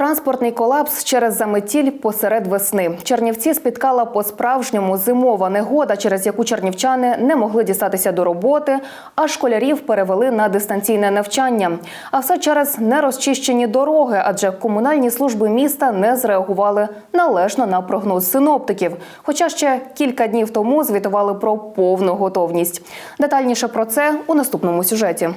Транспортний колапс через заметіль посеред весни. Чернівці спіткала по-справжньому зимова негода, через яку чернівчани не могли дістатися до роботи, а школярів перевели на дистанційне навчання. А все через нерозчищені дороги, адже комунальні служби міста не зреагували належно на прогноз синоптиків. Хоча ще кілька днів тому звітували про повну готовність. Детальніше про це у наступному сюжеті.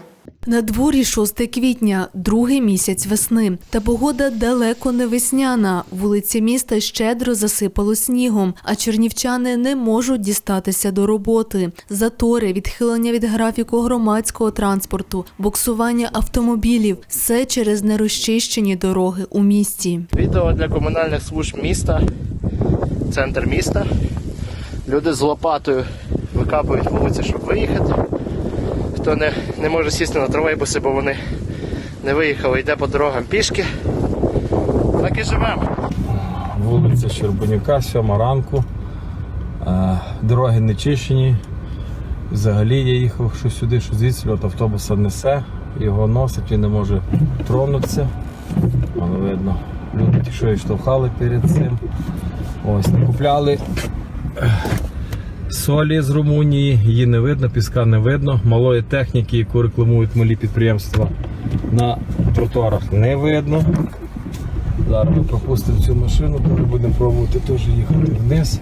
На дворі 6 квітня, другий місяць весни. Та погода далеко не весняна. Вулиці міста щедро засипало снігом, а чернівчани не можуть дістатися до роботи. Затори, відхилення від графіку громадського транспорту, буксування автомобілів все через нерозчищені дороги у місті. Відео для комунальних служб міста, центр міста. Люди з лопатою викапують вулиці, щоб виїхати. Хто не, не може сісти на тролейбуси, бо вони не виїхали, йде по дорогам пішки. Так і живемо. Вулиця Щербанюка, 7 ранку. Е, Дороги не чищені. Взагалі я їхав що сюди, що звідси от автобуса несе, його носить, він не може тронутися. Але видно, люди що і штовхали перед цим. Ось, купляли солі з Румунії, її не видно, піска не видно. Малої техніки, яку рекламують малі підприємства на тротуарах не видно. Зараз ми пропустимо цю машину, коли будемо пробувати теж їхати вниз.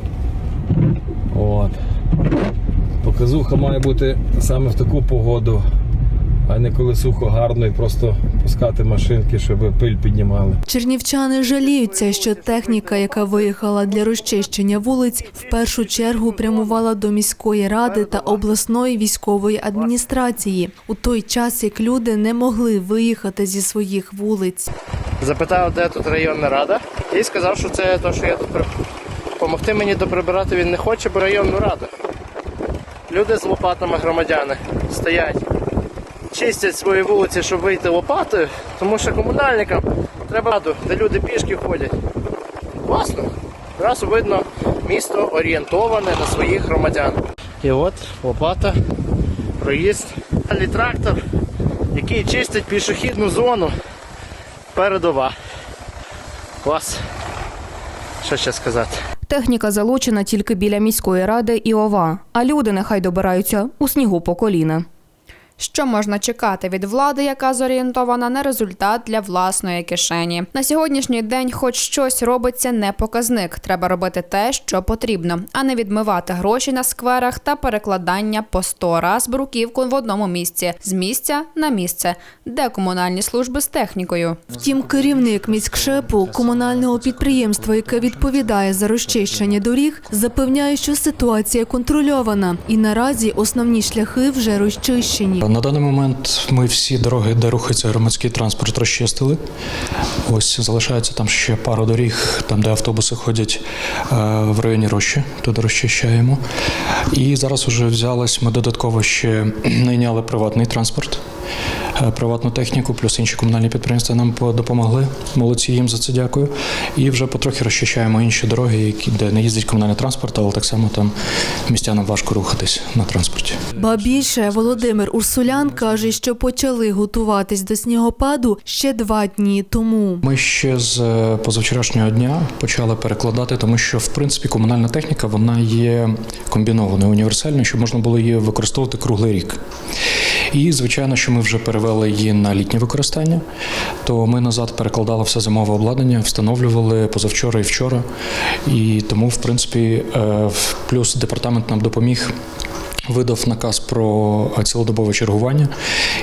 От. Показуха має бути саме в таку погоду, а не коли сухо, гарно і просто пускати машинки, щоб пиль піднімали. Чернівчани жаліються, що техніка, яка виїхала для розчищення вулиць, в першу чергу прямувала до міської ради та обласної військової адміністрації у той час, як люди не могли виїхати зі своїх вулиць. Запитав, де тут районна рада, і сказав, що це те, що я тут при... Помогти мені доприбирати він не хоче, бо районну раду. Люди з лопатами громадяни стоять, чистять свої вулиці, щоб вийти лопатою, тому що комунальникам треба раду, де люди пішки ходять. Класно. Одразу видно, місто орієнтоване на своїх громадян. І от лопата, проїзд. Далі трактор, який чистить пішохідну зону. Передова. Клас. Що ще сказати? Техніка залучена тільки біля міської ради і ОВА, а люди нехай добираються у снігу по коліна. Що можна чекати від влади, яка зорієнтована на результат для власної кишені? На сьогоднішній день, хоч щось робиться, не показник. Треба робити те, що потрібно, а не відмивати гроші на скверах та перекладання по сто раз бруківку в одному місці з місця на місце, де комунальні служби з технікою. Втім, керівник міськшепу комунального підприємства, яке відповідає за розчищення доріг, запевняє, що ситуація контрольована, і наразі основні шляхи вже розчищені. На даний момент ми всі дороги, де рухається громадський транспорт, розчистили. Ось залишається там ще пара доріг, там де автобуси ходять е, в районі Рощі, туди розчищаємо. І зараз вже взялись, ми додатково ще найняли приватний транспорт. Е, Приватну техніку, плюс інші комунальні підприємства нам по- допомогли. Молодці їм за це дякую. І вже потрохи розчищаємо інші дороги, які де не їздить комунальний транспорт, але так само там містянам важко рухатись на транспорті. Ба більше Володимир Урсулян каже, що почали готуватись до снігопаду ще два дні тому. Ми ще з е, позавчорашнього дня почали перекладати, тому що в принципі комунальна техніка вона є комбінованою, універсальною, щоб можна було її використовувати круглий рік. І звичайно, що ми вже перевели її на літнє використання, то ми назад перекладали все зимове обладнання, встановлювали позавчора і вчора. І тому, в принципі, е, плюс департамент нам допоміг. Видав наказ про цілодобове чергування,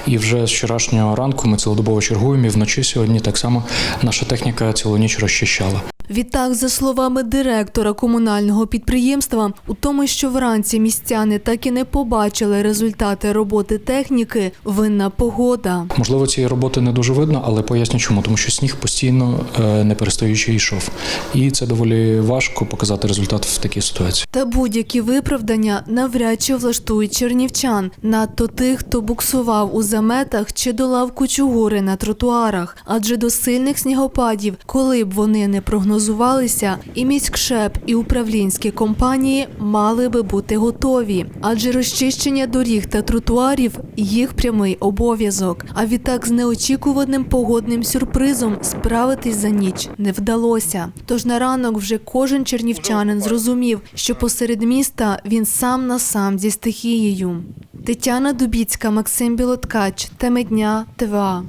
і вже з вчорашнього ранку ми цілодобово чергуємо. І вночі сьогодні так само наша техніка цілу ніч розчищала. Відтак, за словами директора комунального підприємства, у тому, що вранці містяни так і не побачили результати роботи техніки, винна погода. Можливо, цієї роботи не дуже видно, але поясню чому, тому що сніг постійно е, не перестаючи йшов, і це доволі важко показати результат в такій ситуації. Та будь-які виправдання навряд чи влаштують чернівчан, надто тих, хто буксував у заметах чи долав кучугури на тротуарах. Адже до сильних снігопадів, коли б вони не прогнозували, прогнозувалися, і міськшеп, і управлінські компанії мали би бути готові, адже розчищення доріг та тротуарів їх прямий обов'язок. А відтак з неочікуваним погодним сюрпризом справитись за ніч не вдалося. Тож на ранок вже кожен чернівчанин зрозумів, що посеред міста він сам на сам зі стихією. Тетяна Дубіцька, Максим Білоткач, Теми дня, ТВА.